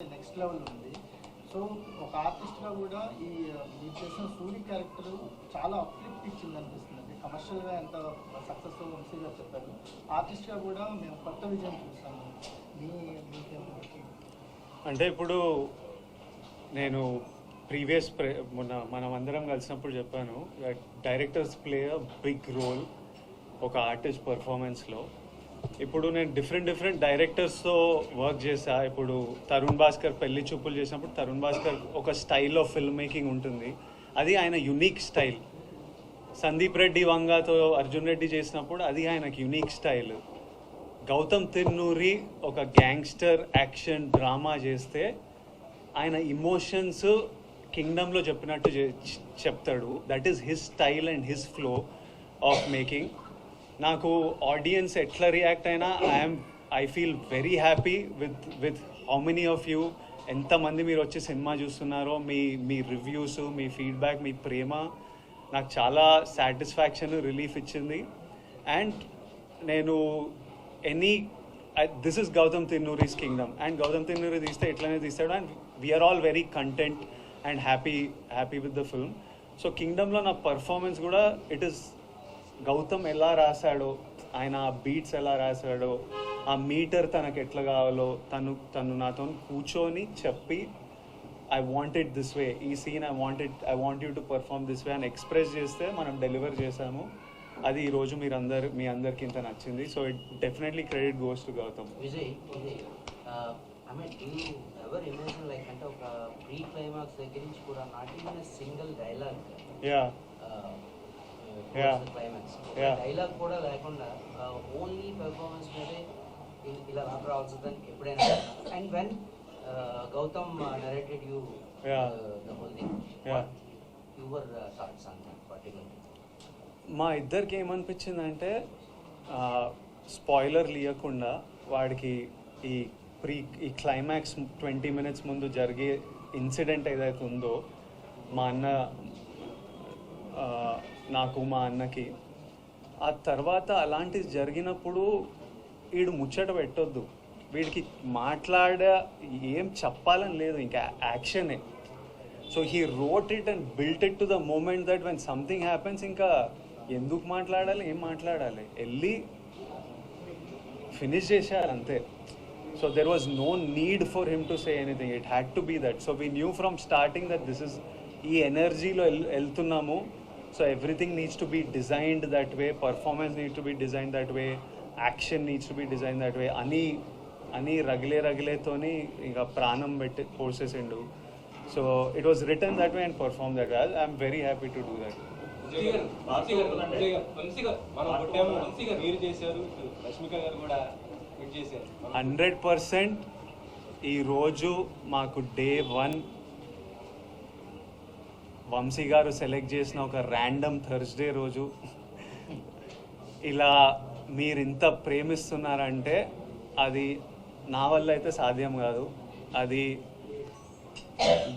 Next level ఉంది. So ఒక ఆర్టిస్ట్గా కూడా ఈ మీరు చేసిన సూర్య క్యారెక్టర్ చాలా అప్లిఫ్ట్ ఇచ్చింది అనిపిస్తుంది కమర్షియల్గా ఎంత సక్సెస్ఫుల్ వంశీగా చెప్పారు. ఆర్టిస్ట్గా కూడా మేము కొత్త విజయం చూసాము. మీ అంటే ఇప్పుడు నేను ప్రీవియస్ మొన్న మనం అందరం కలిసినప్పుడు చెప్పాను directors play a big role ఒక ఆర్టిస్ట్ పర్ఫార్మెన్స్లో ఇప్పుడు నేను డిఫరెంట్ డిఫరెంట్ డైరెక్టర్స్తో వర్క్ చేశా. ఇప్పుడు తరుణ్ భాస్కర్ పెళ్ళి చూపులు చేసినప్పుడు తరుణ్ భాస్కర్ ఒక స్టైల్ ఆఫ్ ఫిల్మ్ మేకింగ్ ఉంటుంది. అది ఆయన యునిక్ స్టైల్ సందీప్ రెడ్డి వంగాతో అర్జున్ రెడ్డి చేసినప్పుడు అది ఆయనకి యునిక్ స్టైల్ గౌతమ్ తిన్నూరి ఒక గ్యాంగ్స్టర్ యాక్షన్ డ్రామా చేస్తే ఆయన ఇమోషన్స్ కింగ్డమ్లో చెప్పినట్టు చెప్తాడు. That is his style and his flow of making నాకు ఆడియన్స్ ఎట్లా రియాక్ట్ అయినా I'm I feel very happy with with how many of you ఎంతమంది మీరు వచ్చి సినిమా చూస్తున్నారో మీ మీ రివ్యూస్ మీ ఫీడ్బ్యాక్ మీ ప్రేమ నాకు చాలా సాటిస్ఫాక్షన్ రిలీఫ్ ఇచ్చింది. అండ్ నేను any this is Gautam తిన్నూరిస్ Kingdom and Gautam Tinnuri తీస్తే ఎట్లనే తీస్తాడు? And we're all very content and happy happy with the film so కింగ్డమ్లో నా పర్ఫార్మెన్స్ కూడా ఇట్ ఇస్ గౌతమ్ ఎలా రాశాడో ఆయన ఆ బీట్స్ ఎలా రాశాడో ఆ మీటర్ తనకు ఎట్లా కావాలో తను తను నాతో కూర్చొని చెప్పి ఐ వాంటెడ్ దిస్ వే ఈ scene I wanted I want you to perform this way అని ఎక్స్ప్రెస్ చేస్తే మనం డెలివర్ చేసాము అది ఈ రోజు మీరు అందరు మీ అందరికి ఇంత నచ్చింది. So it definitely credit goes to Gautam. Vijay I mean you ever imagine like అంటే ఒక ప్రీ క్లైమాక్స్ దగ్గర నుంచి కూడా not even single dialogue yeah. Climax Yeah. Dialogue కూడా లేకుండా ఓన్లీ పెర్ఫార్మెన్స్ మీదే ఇలా నాకు రావాల్సిందని ఎప్పుడైనా and when Gautam narrated you Yeah. The whole thing. Your thoughts on particular మా ఇద్దరికి ఏమనిపించిందంటే స్పాయిలర్ లేకుండా వాడికి ఈ ప్రీ ఈ క్లైమాక్స్ ట్వంటీ మినిట్స్ ముందు జరిగే ఇన్సిడెంట్ ఏదైతే ఉందో మా అన్న నాకు మా అన్నకి. ఆ తర్వాత అలాంటిది జరిగినప్పుడు వీడు ముచ్చట పెట్టొద్దు. వీడికి మాట్లాడ ఏం చెప్పాలని లేదు ఇంకా యాక్షనే. So he wrote it and built it to the moment that when something happens ఇంకా ఎందుకు మాట్లాడాలి ఏం మాట్లాడాలి? వెళ్ళి ఫినిష్ చేసేయాలి అంతే. So there was no need for him to say anything it had to be that so we knew from starting that this is ఈ ఎనర్జీలో వెళ్తున్నాము. So everything needs to be designed that way performance need to be design that way action needs to be design that way అని అని రగిలే రగిలేతోని ఇంకా ప్రాణం పెట్టి పోసేసిండు so it was written that way and perform that way I'm very happy to do that hundred percent ఈరోజు మాకు day one Vamsi గారు సెలెక్ట్ చేసిన ఒక ర్యాండమ్ థర్స్డే రోజు. ఇలా మీరు ఇంత ప్రేమిస్తున్నారంటే అది నా వల్ల అయితే సాధ్యం కాదు. అది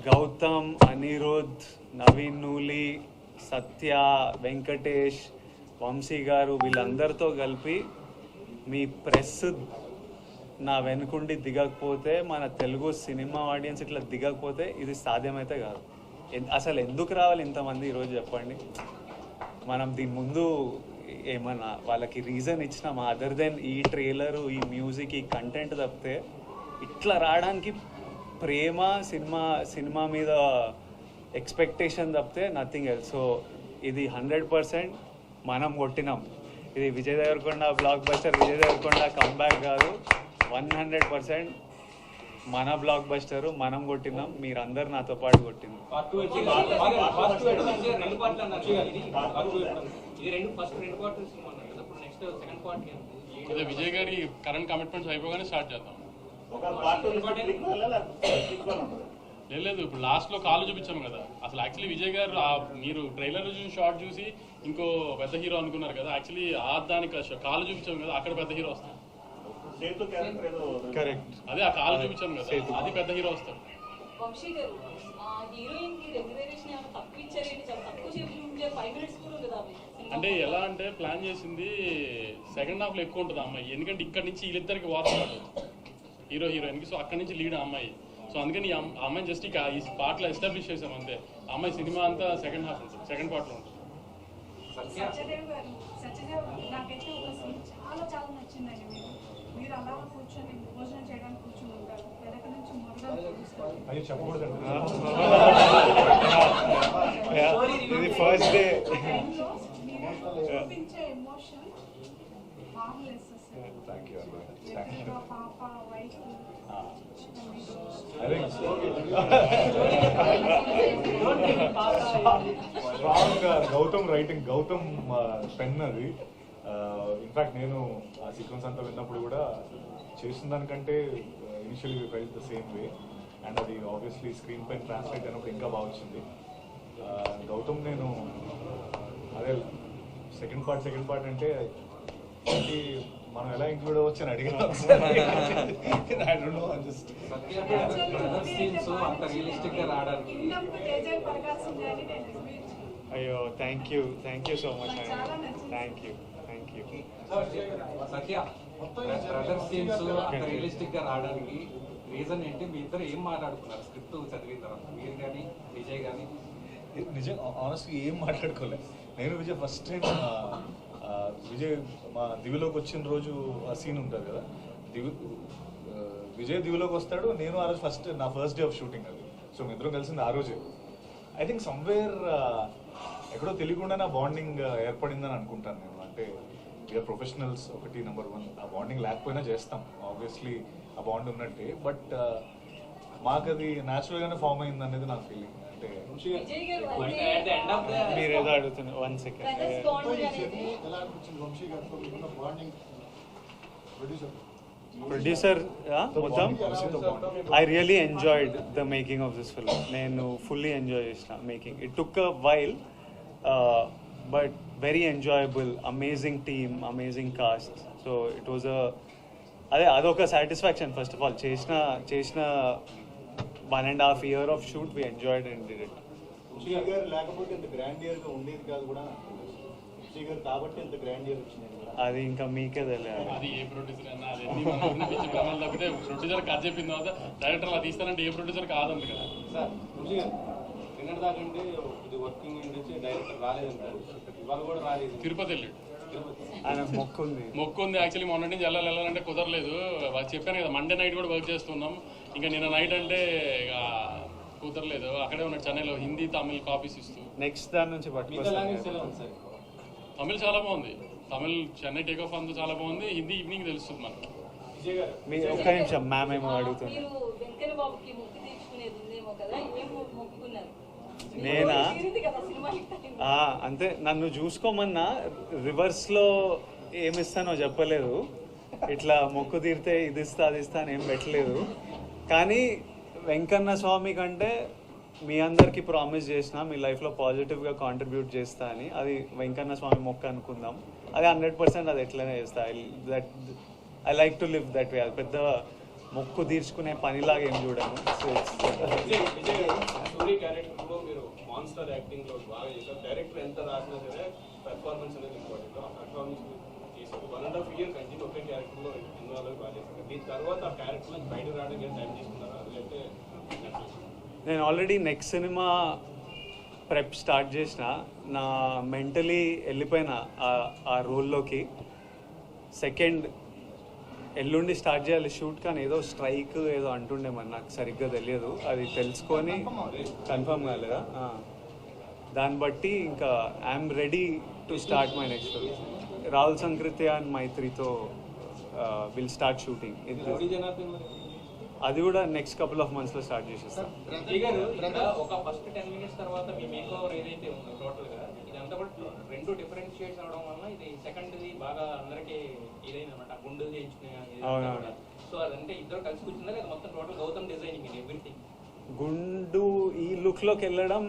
గౌతమ్ అనిరుద్ నవీన్ నూలి సత్య వెంకటేష్ వంశీ గారు వీళ్ళందరితో కలిపి మీ ప్రెస్ నా వెనుకుండి దిగకపోతే మన తెలుగు సినిమా ఆడియన్స్ ఇట్లా దిగకపోతే ఇది సాధ్యమైతే కాదు. అసలు ఎందుకు రావాలి ఇంతమంది ఈరోజు చెప్పండి? మనం దీని ముందు ఏమన్నా వాళ్ళకి రీజన్ ఇచ్చినామా? అదర్ దెన్ ఈ ట్రైలర్ ఈ మ్యూజిక్ ఈ కంటెంట్ తప్పితే ఇట్లా రావడానికి ప్రేమ సినిమా సినిమా మీద ఎక్స్పెక్టేషన్ తప్పితే నథింగ్ ఎల్స్ సో ఇది హండ్రెడ్ పర్సెంట్ మనం కొట్టినాం. ఇది Vijay Deverakonda blockbuster Vijay Deverakonda comeback కాదు. వన్ హండ్రెడ్ పర్సెంట్ మన బ్లాక్ బస్టర్ మనం కొట్టినాం మీరందరు నాతో పాటు కొద్దిగా విజయ్ గారి కరెంట్ కమిట్మెంట్స్ అయిపోగానే స్టార్ట్ చేద్దాం. లేదు లేదు ఇప్పుడు లాస్ట్లో కాలు చూపించాం కదా. అసలు యాక్చువల్లీ విజయ్ గారు ఆ మీరు ట్రైలర్ చూసి షార్ట్ చూసి ఇంకో పెద్ద హీరో అనుకున్నారు కదా. యాక్చువల్లీ ఆ దానికి కాలు చూపించాం కదా అక్కడ పెద్ద హీరో వస్తాడు కరెక్ట్ అదే ఆ కాలు చూపించాం కదా. అది పెద్ద హీరో వస్తాడు. వంశీ గారు ఆ హీరోయిన్కి రెమ్యునరేషన్ ఏమైనా తక్కువ ఇచ్చారేంటి చాలా తక్కువ ఫైవ్ మినిట్స్ కూడా సినిమా అంటే ఎలా అంటే ప్లాన్ చేసింది సెకండ్ హాఫ్లో ఎక్కువ ఉంటుంది అమ్మాయి. ఎందుకంటే ఇక్కడ నుంచి వీళ్ళిద్దరికి వార్త హీరో హీరోయిన్కి సో అక్కడ నుంచి లీడ్ ఆ అమ్మాయి. సో అందుకని ఈ అమ్- ఆ అమ్మాయిని జస్ట్ ఇక ఈ పాటలో ఎస్టాబ్లిష్ చేసాం అంతే. అమ్మాయి సినిమా అంతా సెకండ్ హాఫ్ ఉంటుంది. సెకండ్ పార్ట్లో ఉంటుంది. సత్య సత్యదేవ్ గారు సత్యదేవ్ నాకైతే ఒక సీన్ చాలా చాలా నచ్చిందండి. మీరు అలా కూర్చొని భోజనం చేయడానికి కూర్చొని ఉంటారు. వెనక నుంచి చెప్పకూడదండి. ఇది ఫస్ట్ డే చూపించే emotion wrong Gautam writing Gautam pen అది. ఇన్ఫాక్ట్ నేను ఆ సీక్వెన్స్ అంతా విన్నప్పుడు కూడా చేసిన దానికంటే initially felt the same way and అది ఆబ్వియస్లీ స్క్రీన్ పైన ట్రాన్స్లేట్ అయినప్పుడు ఇంకా బాగా వచ్చింది. గౌతమ్ నేను అదే సెకండ్ పార్ట్ సెకండ్ పార్ట్ అంటే మనం ఎలా ఇంక్లూడ్ అవ్వచ్చు అని అడిగాను అయ్యో thank you thank you so much thank you Satya brother scenes అంత రియలిస్టిక్గా రావడానికి రీజన్ ఏంటి? మీ ఇద్దరు ఏం మాట్లాడుకున్నారు? స్క్రిప్ట్ చదివిన తర్వాత. మీరు కానీ విజయ్ కానీ నిజం ఆనెస్ట్గా ఏం మాట్లాడుకోలే. నేను విజయ్ ఫస్ట్ టైం విజయ్ మా దివిలోకి వచ్చిన రోజు ఆ సీన్ ఉంటుంది కదా. దివి విజయ్ దివిలోకి వస్తాడు నేను ఆ రోజు ఫస్ట్ నా ఫస్ట్ డే ఆఫ్ షూటింగ్ అది. సో మీ ఇద్దరం కలిసింది ఆ రోజే. ఐ థింక్ సమ్వేర్ ఎక్కడో తెలియకుండా నా బాండింగ్ ఏర్పడిందని అనుకుంటాను నేను. అంటే వీఆర్ ప్రొఫెషనల్స్ ఒకటి నెంబర్ వన్ ఆ బాండింగ్ లేకపోయినా చేస్తాం. ఆబ్వియస్లీ ఆ బాండ్ ఉన్నట్టే. బట్ మాకు అది న్యాచురల్గానే ఫామ్ అయింది అనేది నా ఫీలింగ్ అంటే మీరు ఏదో అడుగుతున్నారు. వన్ సెకండ్ ప్రొడ్యూసర్ ప్రొడ్యూసర్ మొత్తం? I really enjoyed the making of this film నేను ఫుల్లీ ఎంజాయ్ చేసిన making it took a while but very enjoyable amazing team amazing cast so it was a అదే అదొక satisfaction first of all చేసిన చేసిన one and half year of shoot we enjoyed and did it లేకపోతే ఇంత grand ఇయర్గా ఉండేది కాదు కూడా కాబట్టి ఇంత గ్రాండ్ ఇయర్ వచ్చింది అది ఇంకా మీకే తెలియాలి. అది ఏ ప్రొడ్యూసర్ అన్నా అది ఎన్ని మన ఊరిని పిచ్చి భ్రమలు తప్పితే ప్రొడ్యూసర్ కథ చెప్పిన తర్వాత డైరెక్టర్ అలా తీస్తానంటే ఏ ప్రొడ్యూసర్ కాదంట కదా సార్ వంశీ గారు నిన్నటి దాకా అంటే ఇది వర్కింగ్ నుంచి డైరెక్టర్ రాలేదంటారు. తిరుపతి వెళ్ళాడు. ఆయన మొక్కు ఉంది మొక్కు ఉంది యాక్చువల్లీ మొన్న నుంచి వెళ్ళాలి వెళ్ళాలంటే కుదరలేదు. వాళ్ళు చెప్పాను కదా మండే నైట్ కూడా వర్క్ చేస్తున్నాం. ఇంకా నిన్న నైట్ అంటే ఇక కుదరలేదు. అక్కడే ఉన్నాడు చెన్నైలో హిందీ తమిళ్ కాపీస్ ఇస్తూ. నెక్స్ట్ దాని నుంచి తమిళ్ చాలా బాగుంది. తమిళ్ చెన్నై టేక్ ఆఫ్ అంతా చాలా బాగుంది. హిందీ ఈవినింగ్ తెలుస్తుంది మనకి. విజయ్ గారు మీ ఒక్క నిమిషం మ్యామ్ ఏమో అడుగుతున్నారు మీరు వెంకన్న బాబుకి మొక్కు తీర్చుకునేది ఉందేమో కదా ఏం మొక్కుకున్నారు నేనా? అంతే. నన్ను చూసుకోమన్నా రివర్స్లో ఏమిస్తానో చెప్పలేదు. ఇట్లా మొక్కు తీరితే ఇది ఇస్తా అది ఇస్తా అని ఏం పెట్టలేదు. కానీ వెంకన్న స్వామి కంటే మీ అందరికి ప్రామిస్ చేసిన మీ లైఫ్లో పాజిటివ్గా కాంట్రిబ్యూట్ చేస్తా అని అది వెంకన్న స్వామి మొక్క అనుకుందాం. అది హండ్రెడ్ పర్సెంట్ అది ఎట్లనే చేస్తా. I that I like to live that way అది పెద్ద మొక్కు తీర్చుకునే పనిలాగా ఏం చూడను. నేను already next cinema prep start చేసిన. నా మెంటలీ వెళ్ళిపోయిన ఆ రోల్లోకి సెకండ్ ఎల్లుండి స్టార్ట్ చేయాలి షూట్ కానీ ఏదో స్ట్రైక్ ఏదో అంటుండే మరి నాకు సరిగ్గా తెలియదు. అది తెలుసుకొని కన్ఫర్మ్ కాలేదా. దాన్ని బట్టి ఇంకా I'm ready to start my next Rahul Sankrityan and మైత్రితో will start shooting అది కూడా నెక్స్ట్ కపుల్ ఆఫ్ మంత్స్లో స్టార్ట్ చేసేస్తాం. కూడా రెండు డిఫరెంట్ షేడ్స్ అవడం వల్ల ఇది సెకండ్ ది బాగా అందరికి ఇదైంది అనమాట గుండు అవునవును. సో అదంటే ఇద్దరు కలిసి కూర్చున్నారు. అది మొత్తం టోటల్ గౌతమ్ డిజైనింగ్ ఎవ్రీథింగ్ గుండు ఈ లుక్లోకి వెళ్ళడం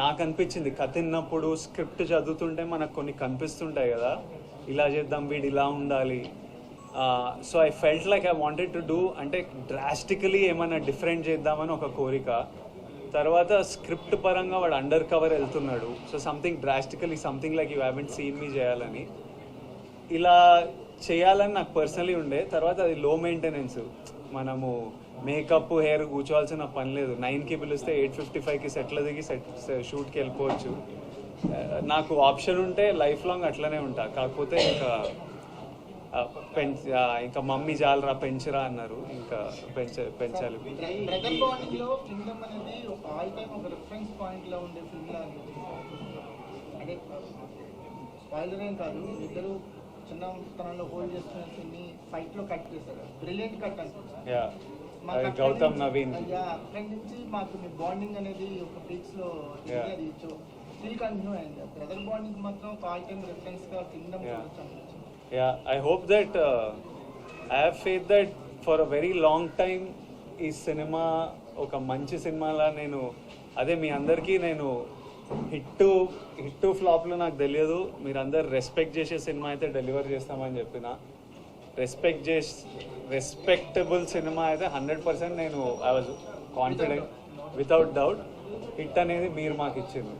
నాకు అనిపించింది. కథ విన్నప్పుడు స్క్రిప్ట్ చదువుతుంటే మనకు కొన్ని కనిపిస్తుంటాయి కదా. ఇలా చేద్దాం వీడు ఇలా ఉండాలి. So I felt like I wanted to do అంటే డ్రాస్టికలీ ఏమైనా డిఫరెంట్ చేద్దామని ఒక కోరిక. తర్వాత స్క్రిప్ట్ పరంగా వాడు అండర్ కవర్ వెళ్తున్నాడు. So something drastically something like you haven't seen me చేయాలని. ఇలా చేయాలని నాకు పర్సనలీ ఉండే. తర్వాత అది లో మెయింటెనెన్స్ మనము మేకప్ హెయిర్ కూర్చోవాల్సిన పని లేదు. నైన్కి పిలిస్తే ఎయిట్ ఫిఫ్టీ ఫైవ్కి సెట్లు దిగి సెట్ షూట్కి వెళ్ళిపోవచ్చు. Uh, నాకు ఆప్షన్ ఉంటే లైఫ్ లాంగ్ అట్లనే ఉంటా. కాకపోతే ఇంకా పెంచ ఇంకా మమ్మీ జాలరా పెంచరా అన్నారు. ఇంకా పెంచ పెంచాలి. కాదు ఇద్దరు చిన్నతనంలో హోల్డ్ చేసుకునే సీన్ని ఫైట్లో కట్ చేశారు. బ్రిలియంట్ కట్ గౌతమ్ నుంచి- నవీన్. అక్కడి నుంచి మాకు మీ బాండింగ్ అనేది ఒక పీక్స్లో Yeah. అది స్టిల్ కంటిన్యూ అయింది. బ్రదర్ బాండింగ్ మాత్రం ఒక ఆల్ టైమ్ రిఫరెన్స్గా కింగ్డమ్ Yeah. చూడొచ్చు Yeah, yeah I hope that I have faith that for a very long time ఈ సినిమా ఒక మంచి సినిమాలా నేను అదే మీ అందరికీ నేను హిట్ హిట్ ఫ్లాప్లు నాకు తెలియదు. మీరందరు రెస్పెక్ట్ చేసే సినిమా అయితే డెలివర్ చేస్తామని చెప్పిన. రెస్పెక్ట్ చేసి రెస్పెక్టబుల్ సినిమా అయితే హండ్రెడ్ పర్సెంట్ నేను I was confident without doubt hit అనేది మీరు మాకు ఇచ్చింది.